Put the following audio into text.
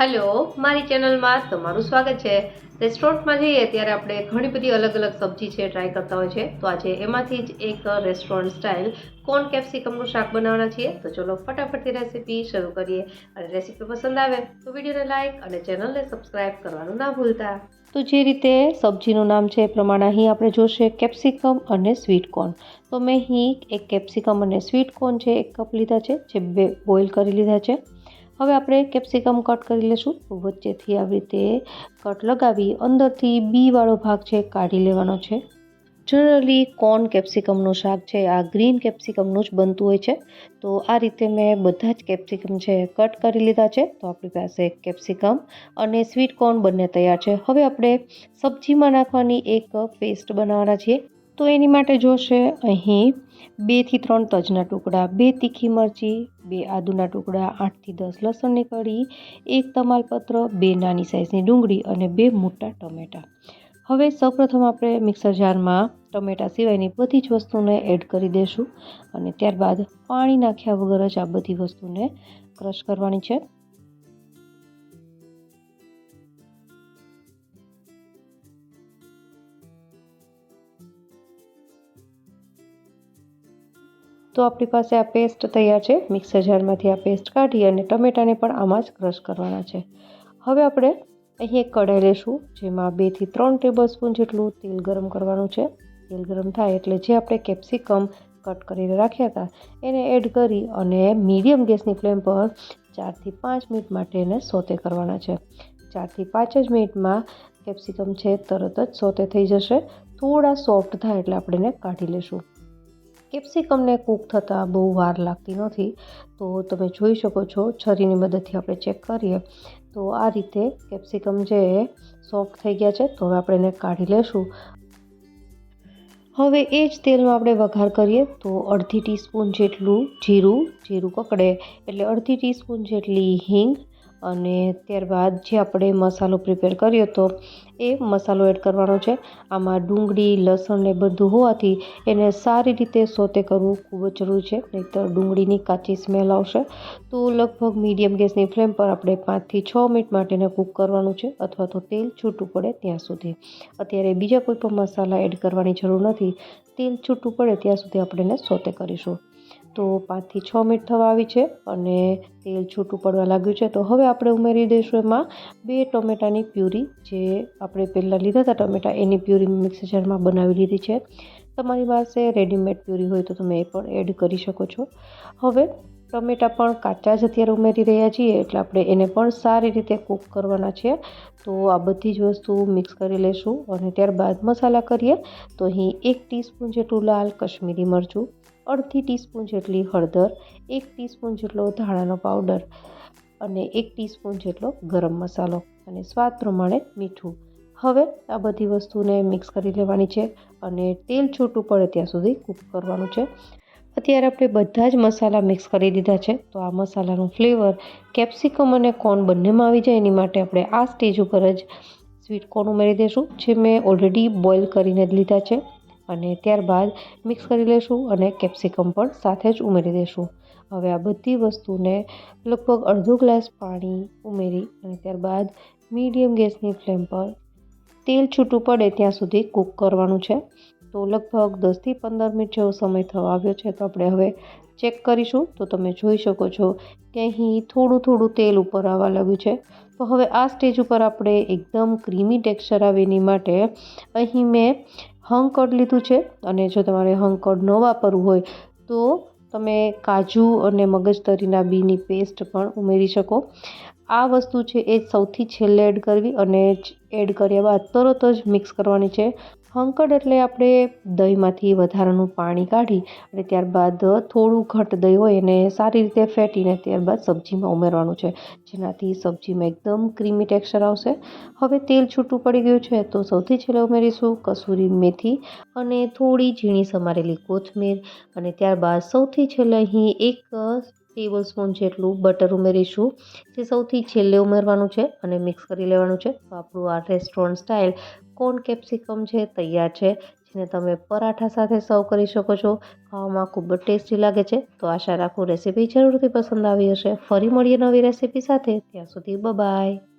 Hello, મારી ચેનલમાં તમારું સ્વાગત છે. રેસ્ટોરન્ટમાં જઈએ ત્યારે આપણે ઘણી બધી અલગ અલગ સબ્જી છે ટ્રાય કરતા હોય છે. તો આજે એમાંથી જ એક રેસ્ટોરન્ટ સ્ટાઇલ કોન કેપ્સિકમનું શાક બનાવવાના છીએ. તો ચલો ફટાફટથી રેસીપી શરૂ કરીએ અને રેસીપી પસંદ આવે તો વિડીયોને લાઇક અને ચેનલને સબસ્ક્રાઇબ કરવાનું ના ભૂલતા. તો જે રીતે સબ્જીનું નામ છે એ પ્રમાણે અહીં આપણે જોશે કેપ્સિકમ અને સ્વીટ કોર્ન તો મેં અહીં એક કેપ્સિકમ અને સ્વીટ કોર્ન છે એક કપ લીધા છે, જે બે બોઇલ કરી લીધા છે. હવે આપણે કેપ્સિકમ કટ કરી લઈશું વચ્ચેથી આવી રીતે કટ લગાવી અંદરથી બીવાળો ભાગ છે કાઢી લેવાનો છે. જનરલી કોર્ન કેપ્સિકમનું શાક છે, આ ગ્રીન કેપ્સિકમનું જ બનતું હોય છે. તો આ રીતે મેં બધા જ કેપ્સિકમ છે કટ કરી લીધા છે. તો આપણી પાસે કેપ્સિકમ અને સ્વીટ કોર્ન બંને તૈયાર છે. હવે આપણે સબ્જીમાં નાખવાની એક પેસ્ટ બનાવવાના છીએ. તો એની માટે જોશે અહીં બેથી ત્રણ તજના ટુકડા, બે તીખી મરચી, બે આદુના ટુકડા, આઠથી દસ લસણની કળી, એક તમાલપત્ર, બે નાની સાઇઝની ડુંગળી અને બે મોટા ટમેટાં. હવે સૌપ્રથમ આપણે મિક્સર જારમાં ટમેટાં સિવાયની બધી જ વસ્તુને એડ કરી દઈશું અને ત્યારબાદ પાણી નાખ્યા વગર જ આ બધી વસ્તુને ક્રશ કરવાની છે. તો આપણી પાસે આ પેસ્ટ તૈયાર છે. મિક્સર જારમાંથી આ પેસ્ટ કાઢી અને ટમેટાને પણ આમાં જ ક્રશ કરવાના છે. હવે આપણે અહીં એક કઢાઈ લઈશું, જેમાં બેથી ત્રણ ટેબલ સ્પૂન જેટલું તેલ ગરમ કરવાનું છે. તેલ ગરમ થાય એટલે જે આપણે કેપ્સિકમ કટ કરીને રાખ્યા હતા, એને એડ કરી અને મીડિયમ ગેસની ફ્લેમ પર ચારથી પાંચ મિનિટ માટે એને સોતે કરવાના છે. ચારથી પાંચ જ મિનિટમાં કેપ્સિકમ છે, તરત જ સોતે થઈ જશે. થોડા સોફ્ટ થાય એટલે આપણે એને કાઢી લઈશું. કેપ્સિકમને કૂક થતાં બહુ વાર લાગતી નથી, તો તમે જોઈ શકો છો, છરીની મદદથી આપણે ચેક કરીએ. તો આ રીતે કેપ્સિકમ જે સોફ્ટ થઈ ગયા છે, તો હવે આપણે એને કાઢી લેશું. હવે એ જ તેલમાં આપણે વઘાર કરીએ, તો અડધી ટીસ્પૂન જેટલું જીરું જીરું કકડે એટલે અડધી ટીસ્પૂન જેટલી હિંગ અને ત્યારબાદ જે આપણે મસાલો પ્રિપેર કર્યો હતો એ મસાલો એડ કરવાનો છે. આમાં ડુંગળી, લસણ ને બધું હોવાથી એને સારી રીતે સોતે કરવું ખૂબ જ જરૂરી છે. નહીંતર ડુંગળીની કાચી સ્મેલ આવશે. તો લગભગ મીડિયમ ગેસની ફ્લેમ પર આપણે પાંચથી છ મિનિટ માટે એને કૂક કરવાનું છે અથવા તો તેલ છૂટું પડે ત્યાં સુધી. અત્યારે બીજા કોઈ પણ મસાલા એડ કરવાની જરૂર નથી. તેલ છૂટું પડે ત્યાં સુધી આપણે એને સોતે કરીશું. તો પાંચથી છ મિનિટ થવા આવી છે અને તેલ છૂટું પડવા લાગ્યું છે. તો હવે આપણે ઉમેરી દઈશું એમાં બે ટોમેટાની પ્યુરી. જે આપણે પહેલાં લીધા હતા ટમેટા, એની પ્યુરી મિક્સર જારમાં બનાવી લીધી છે. તમારી પાસે રેડીમેડ પ્યુરી હોય તો તમે એ પણ એડ કરી શકો છો. હવે ટમેટાં પણ કાચા જ અત્યારે ઉમેરી રહ્યા છીએ, એટલે આપણે એને પણ સારી રીતે કૂક કરવાના છે. તો આ બધી જ વસ્તુ મિક્સ કરી લઈશું અને ત્યારબાદ મસાલા કરીએ. તો અહીં એક ટીસ્પૂન જેટલું લાલ કશ્મીરી મરચું અડધી ટીસ્પૂન જેટલી હળદર, એક ટીસ્પૂન જેટલો ધાણાનો પાવડર અને એક ટીસ્પૂન જેટલો ગરમ મસાલો અને સ્વાદ પ્રમાણે મીઠું. હવે આ બધી વસ્તુને મિક્સ કરી લેવાની છે અને તેલ છૂટું પડે ત્યાં સુધી કૂક કરવાનું છે. અત્યારે આપણે બધા જ મસાલા મિક્સ કરી દીધા છે, તો આ મસાલાનું ફ્લેવર કેપ્સિકમ અને કોર્ન બંનેમાં આવી જાય, એની માટે આપણે આ સ્ટેજ ઉપર જ સ્વીટ કોર્ન ઉમેરી દઈશું જે મેં ઓલરેડી બોઇલ કરીને લીધા છે. અને ત્યારબાદ મિક્સ કરી લઈશું અને કેપ્સિકમ પણ સાથે જ ઉમેરી દઈશું હવે આ બધી વસ્તુને લગભગ અડધો ગ્લાસ પાણી ઉમેરી અને ત્યારબાદ મીડિયમ ગેસની ફ્લેમ પર તેલ છૂટું પડે ત્યાં સુધી કૂક કરવાનું છે. તો લગભગ દસથી પંદર મિનિટ જેવો સમય થવા આવ્યો છે તો આપણે હવે ચેક કરીશું. તો તમે જોઈ શકો છો કે અહીં થોડું થોડું તેલ ઉપર આવવા લાગ્યું છે. તો હવે આ સ્ટેજ ઉપર આપણે એકદમ ક્રીમી ટેક્સચર આવે એની માટે અહીં મેં હંકડ લીધું છે અને જો તમારે હંકડ ન વાપરવું હોય તો તમે કાજુ અને મગજતરીના બીની પેસ્ટ પણ ઉમેરી શકો. આ વસ્તુ છે એ સૌથી છેલ્લે એડ કરવી અને એડ કર્યા બાદ તરત જ મિક્સ કરવાની છે. હંકડ એટલે આપણે દહીંમાંથી વધારાનું પાણી કાઢી અને ત્યારબાદ થોડું ઘટ દહીં હોય એને સારી રીતે ફેટીને ત્યારબાદ સબ્જીમાં ઉમેરવાનું છે. જેનાથી સબ્જીમાં એકદમ ક્રીમી ટેક્સચર આવશે. હવે તેલ છૂટું પડી ગયું છે તો સૌથી છેલ્લે ઉમેરીશું કસૂરી મેથી અને થોડી ઝીણી સમારેલી કોથમીર અને ત્યારબાદ સૌથી છેલ્લે અહીં એક ટેબલ સ્પૂન જેટલું બટર ઉમેરીશું. જે સૌથી છેલ્લે ઉમેરવાનું છે અને મિક્સ કરી લેવાનું છે. તો આપણું આ રેસ્ટોરન્ટ સ્ટાઇલ કોન કેપ્સિકમ છે, તૈયાર છે, જેને તમે પરાઠા સાથે સર્વ કરી શકો છો. ખાવામાં ખૂબ જ ટેસ્ટી લાગે છે. તો આશા રાખું રેસીપી જરૂરથી પસંદ આવી હશે. ફરી મળીએ નવી રેસીપી સાથે. ત્યાં સુધી બાય